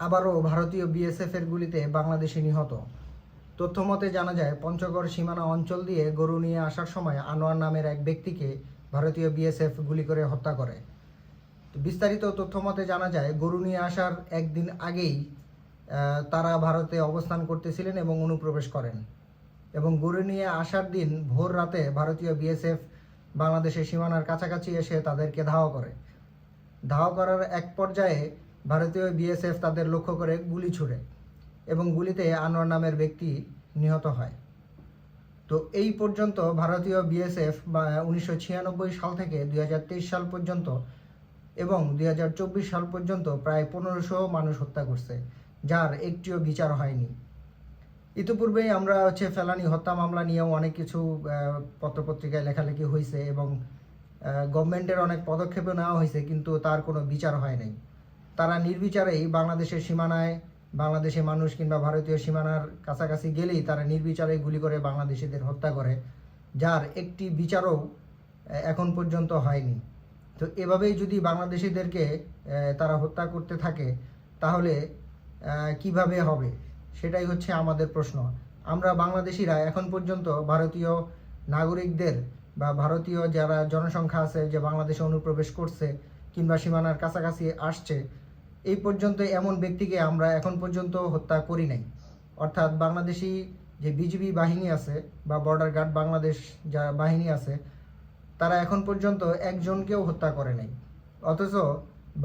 আবারও ভারতীয় বিএসএফ এর গুলিতে বাংলাদেশি নিহত। তথ্যমতে জানা যায়, পঞ্চগড় সীমানা অঞ্চল দিয়ে গরু নিয়ে আসার সময় আনোয়ার নামের এক ব্যক্তিকে ভারতীয় বিএসএফ গুলি করে হত্যা করে। বিস্তারিত তথ্যমতে জানা যায়, গরু নিয়ে আসার একদিন আগেই তারা ভারতে অবস্থান করতেছিলেন এবং অনুপ্রবেশ করেন। এবং গরু নিয়ে আসার দিন ভোর রাতে ভারতীয় বিএসএফ বাংলাদেশের সীমানার কাছাকাছি এসে তাদেরকে ধাওয়া করে। ধাওয়া করার এক পর্যায়ে ভারতীয় বিএসএফ তাদের লক্ষ্য করে গুলি ছুড়ে এবং গুলিতে আনোয়ার নামের ব্যক্তি নিহত হয়। তো এই পর্যন্ত ভারতীয় বিএসএফ বা উনিশশো ছিয়ানব্বই সাল থেকে দুই হাজার তেইশ সাল পর্যন্ত এবং দুই হাজার চব্বিশ সাল পর্যন্ত প্রায় পনেরোশো মানুষ হত্যা করছে, যার একটিও বিচার হয়নি। ইতিপূর্বেই আমরা হচ্ছে ফেলানি হত্যা মামলা নিয়েও অনেক কিছু পত্রপত্রিকায় লেখালেখি হয়েছে এবং গভর্নমেন্টের অনেক পদক্ষেপও নেওয়া হয়েছে কিন্তু তার কোনো বিচার হয় নাই। তারা নির্বিচারেই বাংলাদেশের সীমানায়, বাংলাদেশের মানুষ কিংবা ভারতীয় সীমানার কাছাকাছি গেলেই তারা নির্বিচারে গুলি করে বাংলাদেশিদের হত্যা করে, যার একটি বিচারও এখন পর্যন্ত হয়নি। তো এভাবেই যদি বাংলাদেশিদেরকে তারা হত্যা করতে থাকে, তাহলে কীভাবে হবে? সেটাই হচ্ছে আমাদের প্রশ্ন। আমরা বাংলাদেশিরা এখন পর্যন্ত ভারতীয় নাগরিকদের বা ভারতীয় যারা জনসংখ্যা আছে, যে বাংলাদেশে অনুপ্রবেশ করছে কিংবা সীমানার কাছাকাছি আসছে এই পর্যন্ত এমন ব্যক্তিকে আমরা এখন পর্যন্ত হত্যা করি নাই। অর্থাৎ বাংলাদেশি যে বিজিবি বাহিনী আছে বা বর্ডার গার্ড বাংলাদেশ যা বাহিনী আছে, তারা এখন পর্যন্ত একজনকেও হত্যা করে নাই। অথচ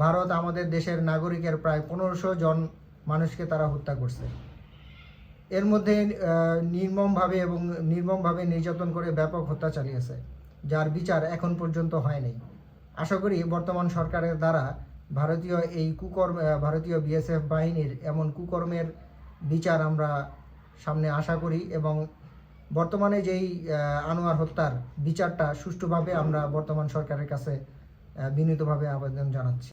ভারত আমাদের দেশের নাগরিকের প্রায় পনেরোশো জন মানুষকে তারা হত্যা করছে। এর মধ্যে নির্মমভাবে এবং নির্মমভাবে নির্যাতন করে ব্যাপক হত্যা চালিয়েছে, যার বিচার এখন পর্যন্ত হয়নি আশা করি বর্তমান সরকারের দ্বারা ভারতীয় এই কুকর্ম ভারতীয় বিএসএফ বাহিনীর এমন কুকর্মের বিচার আমরা সামনে আশা করি এবং বর্তমানে যেই আনোয়ার হত্যার বিচারটা সুষ্ঠুভাবে আমরা বর্তমান সরকারের কাছে বিনীতভাবে আবেদন জানাচ্ছি।